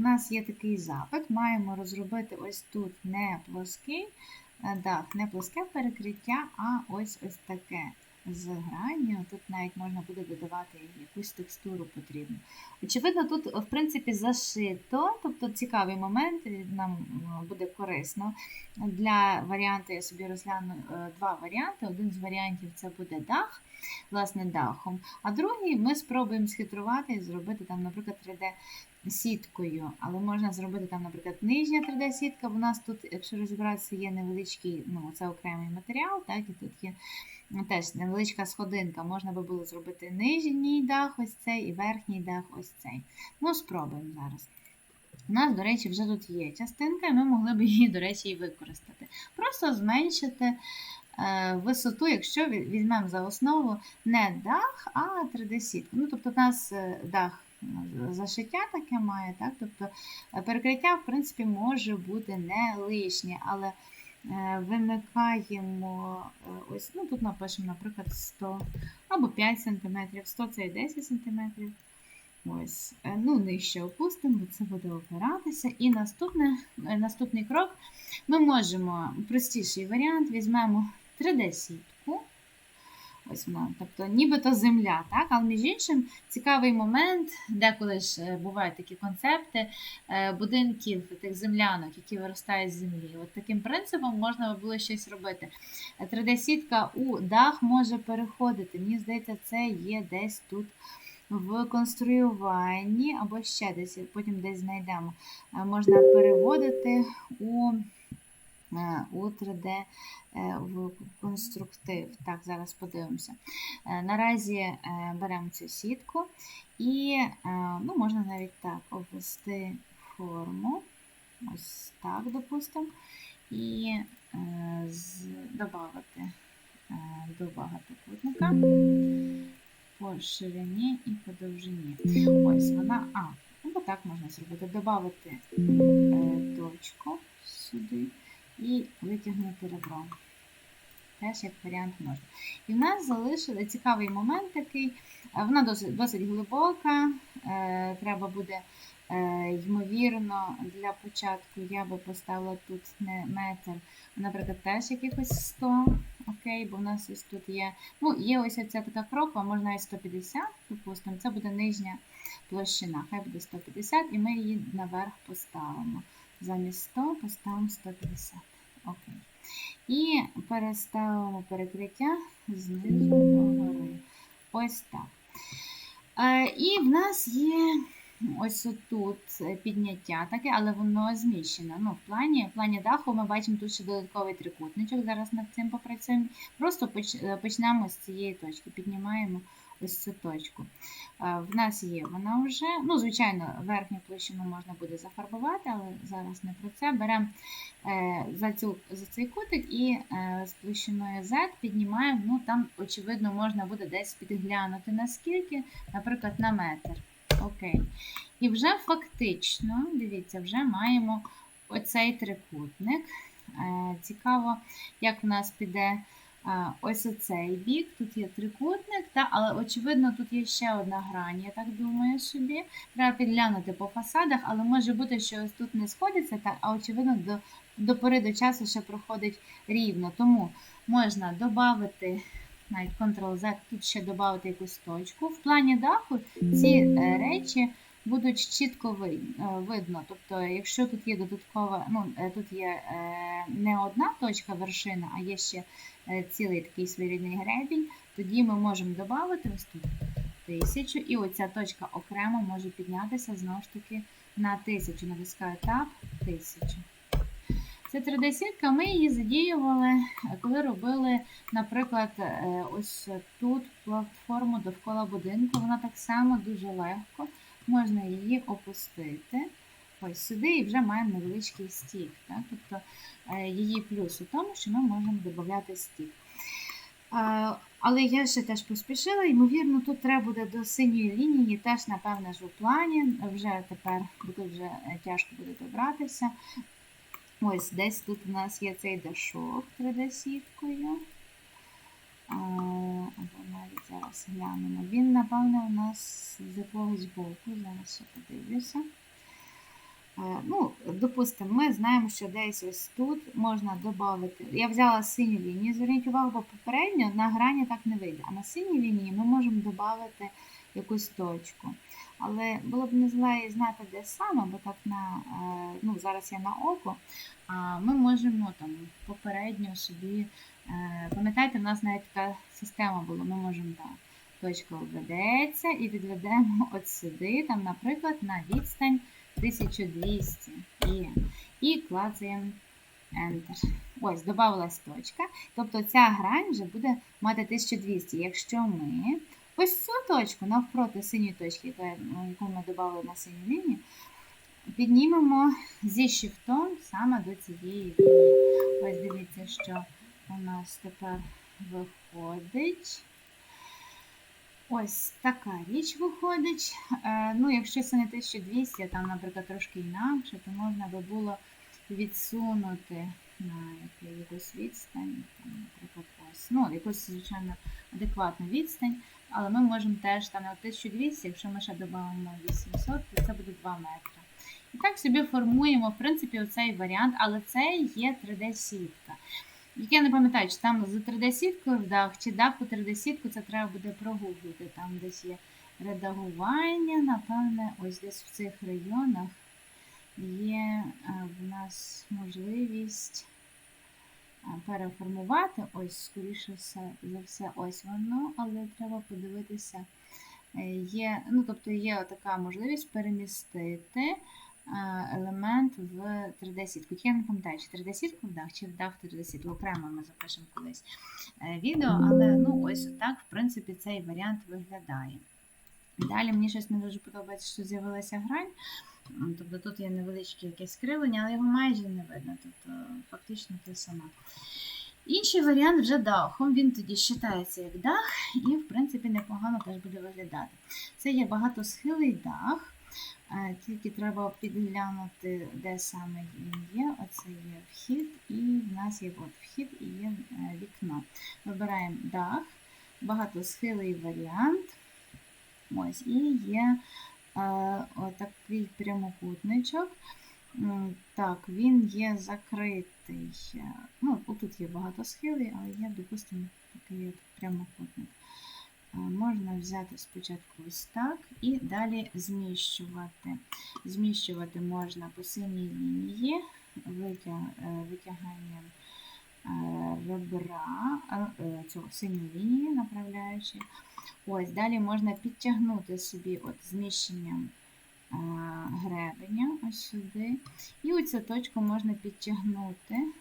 у нас є такий запит, маємо розробити ось тут не плоский е, дах, не плоске перекриття, а ось ось таке з гранню. Тут навіть можна буде додавати якусь текстуру потрібну. Очевидно, тут, в принципі, зашито, тобто цікавий момент, нам буде корисно. Для варіанту я собі розгляну е, два варіанти. Один з варіантів це буде дах, власне, дахом, а другий ми спробуємо схитрувати і зробити там, наприклад, 3D. Сіткою, але можна зробити там, наприклад, нижня 3D-сітка. У нас тут, якщо розібратися, є невеличкий, ну це окремий матеріал, так, і тут є теж невеличка сходинка. Можна би було зробити нижній дах, ось цей, і верхній дах, ось цей. Ну, спробуємо зараз. У нас, до речі, вже тут є частинка, і ми могли б її, до речі, і використати. Просто зменшити е, висоту, якщо візьмемо за основу не дах, а 3D-сітку. Ну, тобто, у нас е, дах зашиття таке має, так? Тобто е, перекриття, в принципі, може бути не лишнє, але е, вимикаємо е, ось, ну тут напишемо, наприклад, 100 або 5 см, 100 це і 10 см. Ось, е, ну, нижче опустимо, бо це буде опиратися. І наступне, е, наступний крок ми можемо простіший варіант, візьмемо 3D-сітку. Ось тобто нібито земля, так? Але між іншим цікавий момент, деколи ж е, бувають такі концепти е, будинків, тих землянок, які виростають з землі. От таким принципом можна було щось робити. Е, 3D-сітка у дах може переходити. Мені здається, це є десь тут в конструюванні або ще десь, потім десь знайдемо. Е, Можна переводити у, у 3D е, в конструктив. Так, зараз подивимося. Е, Наразі е, беремо цю сітку і ну, можна навіть так обвести форму. Ось так, допустимо. І додати до багатокутника по ширині і по довжині. Ось вона, а, або так можна зробити. Додати точку сюди і витягнути ребро. Теж як варіант можна. І в нас залишили цікавий момент такий. е, Вона досить, досить глибока. Е, треба буде, е, ймовірно, для початку я би поставила тут не метр, наприклад, теж якихось 100. Окей, бо в нас ось тут є. Ну, є ось ця така кроква, можна навіть 150, допустимо, це буде нижня площина. Хай буде 150, і ми її наверх поставимо. Замість 100 поставимо 150. Окей. І переставимо перекриття знизу до. Ось так. Е, і в нас є ось тут підняття таке, але воно зміщене. Ну, в плані, в плані даху ми бачимо тут ще додатковий трикутничок. Зараз над цим попрацюємо. Просто е, почнемо з цієї точки, піднімаємо ось цю точку. Е, В нас є вона вже. Ну, звичайно, верхню площину можна буде зафарбувати, але зараз не про це. Беремо е, за, цю, за цей кутик і е, з площиною Z піднімаємо. Ну, там, очевидно, можна буде десь підглянути наскільки, наприклад, на метр. Окей. І вже фактично, дивіться, вже маємо оцей трикутник. Цікаво, як в нас піде ось оцей бік. Тут є трикутник, та, але очевидно, тут є ще одна грань, я так думаю собі. Треба підглянути по фасадах, але може бути, що ось тут не сходиться, та, а очевидно, до, до пори до часу ще проходить рівно. Тому можна додати. Навіть Ctrl-Z, тут ще додати якусь точку. В плані даху ці е, речі будуть чітко е, видно. Тобто, якщо тут є додаткова, ну е, тут є е, не одна точка вершина, а є ще цілий такий своєрідний гребінь, тоді ми можемо додати ось тут тисячу, і оця точка окремо може піднятися знову ж таки на тисячу. Натискаю Tab, тисячу. Це 3D-сітка, ми її задіювали, коли робили, наприклад, ось тут платформу довкола будинку. Вона так само дуже легко. Можна її опустити ось сюди і вже маємо невеличкий стік. Так? Тобто е, її плюс у тому, що ми можемо додати стік. Але я ще теж поспішила, ймовірно, тут треба буде до синьої лінії, теж, напевне, ж у плані. Вже тепер, тут вже е, тяжко буде добратися. Ось десь тут у нас є цей дашок 3D-сіткою. Або навіть зараз глянемо. Він, напевно, у нас з якогось боку. Зараз ще подивлюся. Е, Ну, допустимо, ми знаємо, що десь ось тут можна додати. Я взяла синю лінію, зверніть увагу, бо попередньо на грані так не вийде. А на синій лінії ми можемо додати якусь точку. Але було б не зле знати, де саме, бо так на е, ну, зараз я на око. А ми можемо там попередньо собі. Е, Пам'ятаєте, в нас навіть така система була. Ми можемо так. Точка введеться і відведемо от сюди, там, наприклад, на відстань 1200 і, і клацаємо Enter. Ось, додавалась точка. Тобто ця грань вже буде мати 1200. Якщо ми ось цю точку навпроти синьої точки, ну, яку ми додали на синю лінію, піднімемо зі шифтом саме до цієї лінії. Ось дивіться, що у нас тепер виходить. Ось така річ виходить. Е, ну, якщо це не 1200, а там, наприклад, трошки інакше, то можна би було відсунути на яку- якусь відстань, там, наприклад, ось. Ну, якусь, звичайно, адекватну відстань, але ми можемо теж там на 1200, якщо ми ще додамо 800, то це буде 2 метри. І так собі формуємо, в принципі, оцей варіант, але це є 3D-сітка. Я не пам'ятаю, чи там з 3D-сіткою в дах, чи дах у 3D-сітку, це треба буде прогуглити. Там десь є редагування, напевне, ось десь в цих районах є е, в нас можливість е, переформувати. Ось, скоріше все за все, ось воно, але треба подивитися. Е, Є, ну, тобто є така можливість перемістити елемент в 3D-сітку. Я не пам'ятаю, чи 3D-сітку в дах, чи в дах 3D-сітку. Окремо ми запишемо колись е, відео, але ну, ось так, в принципі, цей варіант виглядає. Далі мені щось не дуже подобається, що з'явилася грань. Тобто тут є невеличке якесь кривлення, але його майже не видно. Тобто фактично те саме. Інший варіант вже дахом. Він тоді вважається як дах, і, в принципі, непогано теж буде виглядати. Це є багатосхилий дах, е, тільки треба підглянути, де саме він є. Оце є вхід, і в нас є от вхід і є е, вікно. Вибираємо дах, багатосхилий варіант. Ось, і є е, отакий прямокутничок. Так, він є закритий. Е, Ну, тут є багатосхилий, але є, допустимо, такий от прямокутник. Е, Можна взяти спочатку ось так і далі зміщувати. Зміщувати можна по синій лінії е, витяганням е, ребра цього синьої лінії, направляючи. Ось, далі можна підтягнути собі от зміщенням гребеня ось сюди. І оцю точку можна підтягнути.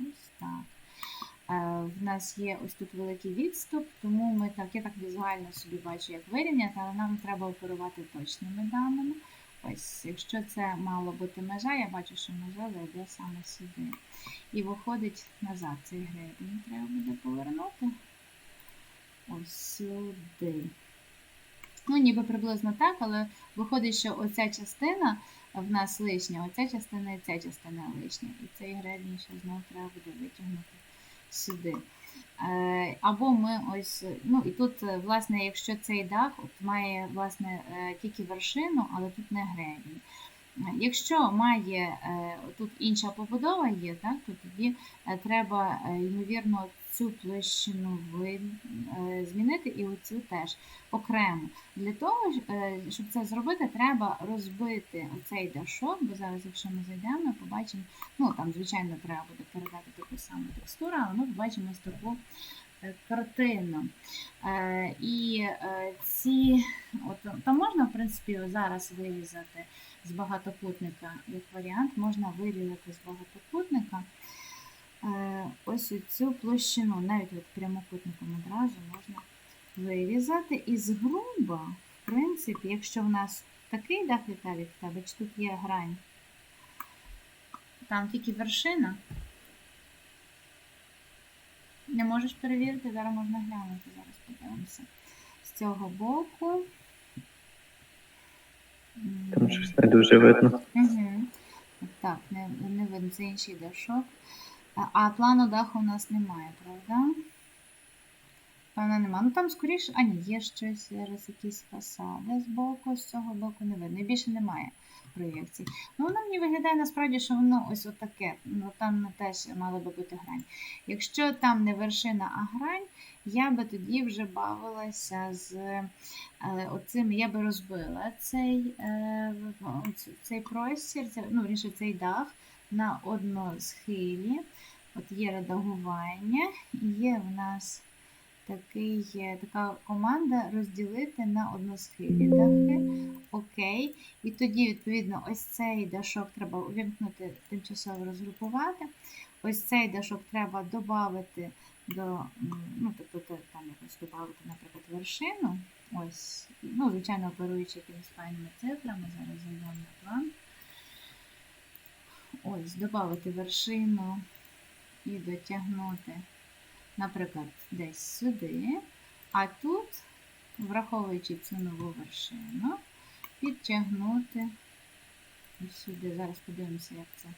Ось так. Е, В нас є ось тут великий відступ, тому ми так, я так візуально собі бачу, як вирівняти, але нам треба оперувати точними даними. Ось, якщо це мало бути межа, я бачу, що межа вийде саме сюди. І виходить назад. Цей гребінь треба буде повернути. Ось сюди. Ну, ніби приблизно так, але виходить, що оця частина в нас лишня, оця частина і ця частина лишня. І цей гребінь ще знову треба буде витягнути сюди. Е, Або ми ось, ну і тут, е, власне, якщо цей дах от має власне е, тільки вершину, але тут не гребінь. Якщо має е, тут інша побудова є, так, то тоді е, треба, е, ймовірно, цю площину змінити і оцю теж окремо. Для того, щоб це зробити, треба розбити оцей дашок, бо зараз, якщо ми зайдемо, ми побачимо, ну там, звичайно, треба буде передати таку саму текстуру, але ми побачимо ось таку картину. І ці, от, то можна, в принципі, зараз вирізати з багатокутника, як варіант, можна вирізати з багатокутника. Е, Ось цю площину, навіть от прямокутником одразу можна вирізати. І згруба, в принципі, якщо в нас такий дах Віталік в тебе, чи тут є грань, там тільки вершина. Не можеш перевірити, зараз можна глянути, зараз подивимося. З цього боку. Там щось не дуже видно. Угу. Так, не, не видно, це інший дашок. А, а плану даху у нас немає, правда? Певно, немає. Ну там скоріше, а ні, є щось зараз якісь фасади з боку, з цього боку не видно. І більше немає. проєкцій. Ну, воно мені виглядає насправді, що воно ось отаке. Ну, там теж мала би бути грань. Якщо там не вершина, а грань, я би тоді вже бавилася з е, оцим, я би розбила цей, е, цей простір, ну, вірніше, цей дах на односхилі. От є редагування, і є в нас такий, е, така команда розділити на односхилі дахи. Окей. І тоді, відповідно, ось цей дашок треба увімкнути, тимчасово розгрупувати. Ось цей дашок треба додати до, ну, тобто там якось додати, наприклад, вершину. Ось, ну, звичайно, оперуючи якимись файними цифрами, зараз зайдемо на план. Ось, додати вершину і дотягнути, наприклад, десь сюди. А тут, враховуючи цю нову вершину, підтягнути ось сюди. Зараз подивимося, як це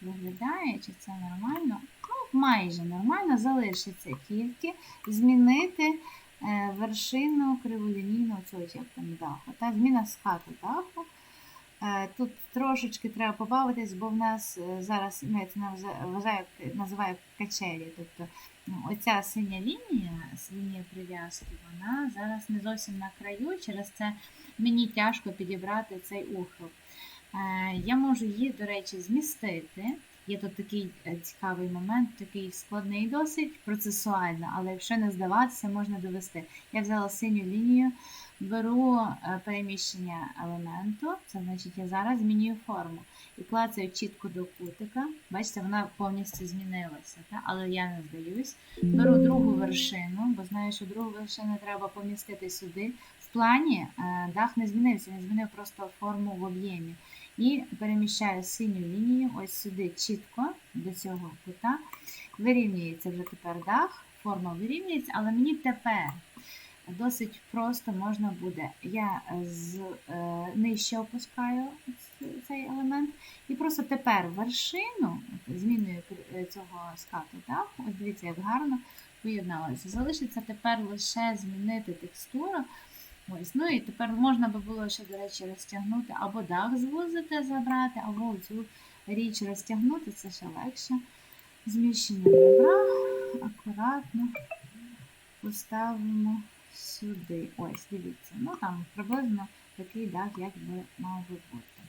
виглядає, чи це нормально. Ну, майже нормально, залишиться тільки змінити е, вершину криволінійного цього як там даху. Та зміна скату даху. Е, Тут трошечки треба побавитись, бо в нас е, зараз я це вважаю, називаю качелі. Тобто ну, оця синя лінія, лінія прив'язки, вона зараз не зовсім на краю, через це мені тяжко підібрати цей ухил. Я можу її, до речі, змістити. Є тут такий е, цікавий момент, такий складний досить процесуально, але якщо не здаватися, можна довести. Я взяла синю лінію, беру е, переміщення елементу, це значить я зараз змінюю форму і клацаю чітко до кутика. Бачите, вона повністю змінилася, та? але я не здаюсь. Беру другу вершину, бо знаю, що другу вершину треба помістити сюди. Плані е, дах не змінився, він змінив просто форму в об'ємі. І переміщаю синю лінію ось сюди чітко до цього кута. Вирівнюється вже тепер дах, форма вирівнюється, але мені тепер досить просто можна буде. Я з е, нижче опускаю цей елемент, і просто тепер вершину зміною е, цього скату даху, ось дивіться, як гарно поєдналося. Залишиться тепер лише змінити текстуру. Ось, ну і тепер можна би було ще, до речі, розтягнути або дах звузити, забрати, або цю річ розтягнути, це ще легше. Зміщення ребра акуратно поставимо сюди. Ось, дивіться. Ну там приблизно такий дах, як би мав би бути.